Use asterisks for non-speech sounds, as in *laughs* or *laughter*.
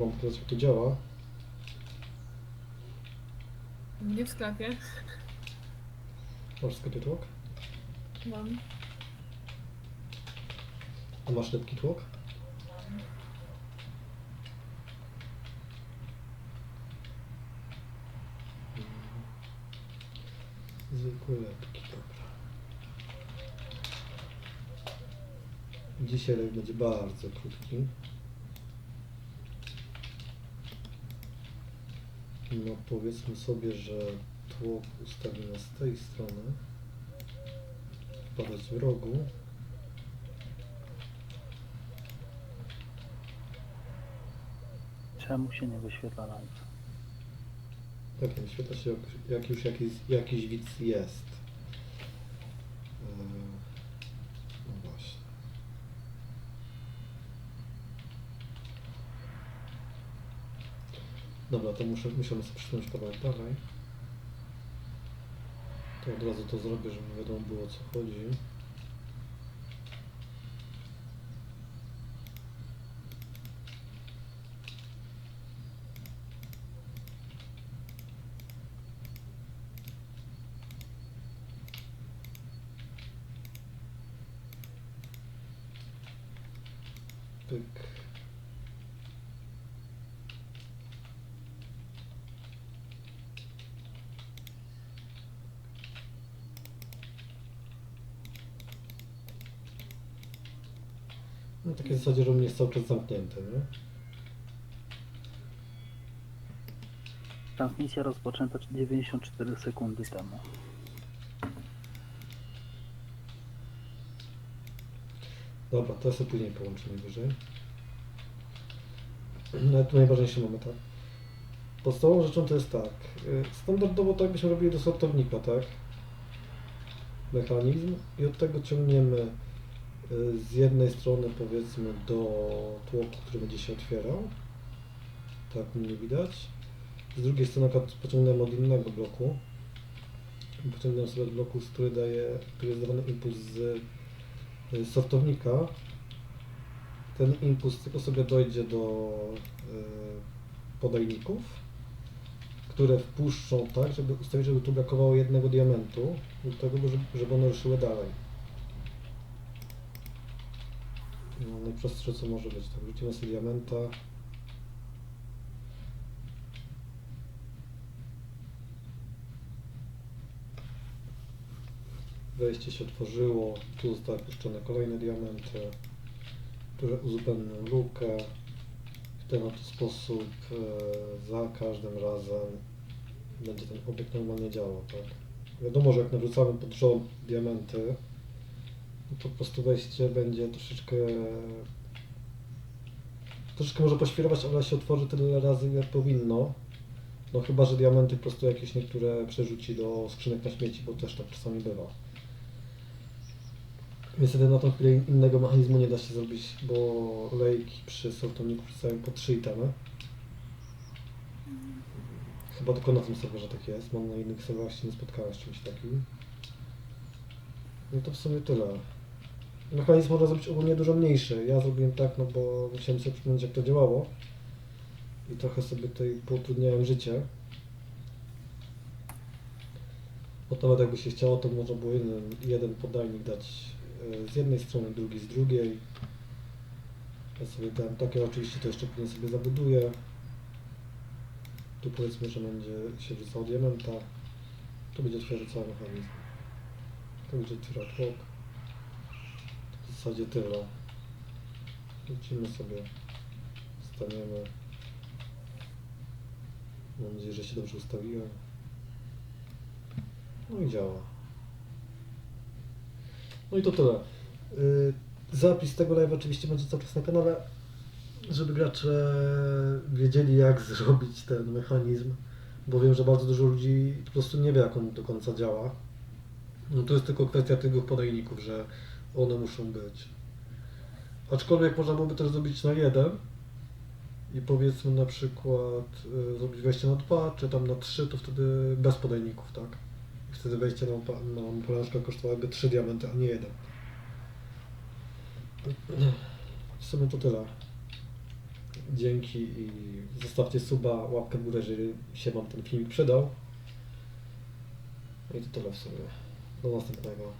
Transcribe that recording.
Mam pokazać jak to działa. Nie w sklepie. Masz sklepie tłok? Mam. A masz lepki tłok? Zwykłe lepki, dobra. Dzisiaj będzie bardzo krótki. No powiedzmy sobie, że tłok ustawimy z tej strony. Padać w rogu. Czemu się nie wyświetla live? Tak, nie wyświetla się jak, jak już jakiś, jakiś widz jest. Dobra, to muszę, musimy sobie przysunąć kawałek dalej. To od razu to zrobię, żeby wiadomo było o co chodzi. Pyk. No takie w zasadzie, że u mnie jest cały czas zamknięte, nie? Transmisja rozpoczęta 94 sekundy temu. Dobra, to sobie później połączę najwyżej. No tu najważniejszy moment, tak? Podstawową rzeczą to jest tak. y, Standardowo tak byśmy robili do sortownika, tak? Mechanizm i od tego ciągniemy z jednej strony powiedzmy do tłoku, który będzie się otwierał. Tak mnie widać. Z drugiej strony pociągnąłem od innego bloku. Pociągnąłem sobie od bloku, który daje, który jest dawany impuls z y, sortownika. Ten impuls tylko sobie dojdzie do y, podajników, które wpuszczą tak, żeby ustawić, żeby tu brakowało jednego diamentu, do tego, żeby one ruszyły dalej. No, najprostsze co może być, tak, rzucimy sobie diamenta. Wejście się otworzyło, tu zostały puszczone kolejne diamenty, które uzupełnią lukę. W ten oto sposób e, za każdym razem będzie ten obiekt normalnie działał, tak? Wiadomo, że jak narzucamy pod rząd diamenty, to po prostu wejście będzie troszeczkę troszeczkę może poświrować, ale się otworzy tyle razy jak powinno. No chyba, że diamenty po prostu jakieś niektóre przerzuci do skrzynek na śmieci, bo też tak czasami bywa. Niestety na tą chwilę innego mechanizmu nie da się zrobić, bo lejki przy sortowniku przedstawiają po 3 itemy. Chyba tylko na tym serwerze tak jest, mam na innych serwerach się nie spotkałem z czymś takim. No to w sumie tyle. Mechanizm można zrobić ogólnie dużo mniejszy. Ja zrobiłem tak, no bo musiałem sobie przypomnieć jak to działało. I trochę sobie tutaj poutrudniałem życie. Bo to nawet jakby się chciało, to można było jeden, jeden podajnik dać e, z jednej strony, drugi z drugiej. Ja sobie dałem takie, oczywiście to jeszcze później sobie zabuduję. Tu powiedzmy, że będzie się wrzucał diamenta. Tu będzie otwierał cały mechanizm. Tu będzie otwierał tłok. Zasadzie tyle. Lecimy sobie. Staniemy. Mam nadzieję, że się dobrze ustawiłem. No i działa. No i to tyle. Yy, Zapis tego live oczywiście będzie cały czas na kanale, żeby gracze wiedzieli jak *laughs* zrobić ten mechanizm, bo wiem, że bardzo dużo ludzi po prostu nie wie jak on do końca działa. No to jest tylko kwestia tych podajników, że one muszą być. Aczkolwiek można byłoby też zrobić na jeden i powiedzmy na przykład y, zrobić wejście na dwa, czy tam na trzy, to wtedy bez podajników, tak? I wtedy wejście na, na porażkę kosztowałoby trzy diamenty, a nie jeden. W sumie to tyle. Dzięki i zostawcie suba, łapkę w górę, jeżeli się Wam ten filmik przydał. No I to tyle w sumie. Do następnego.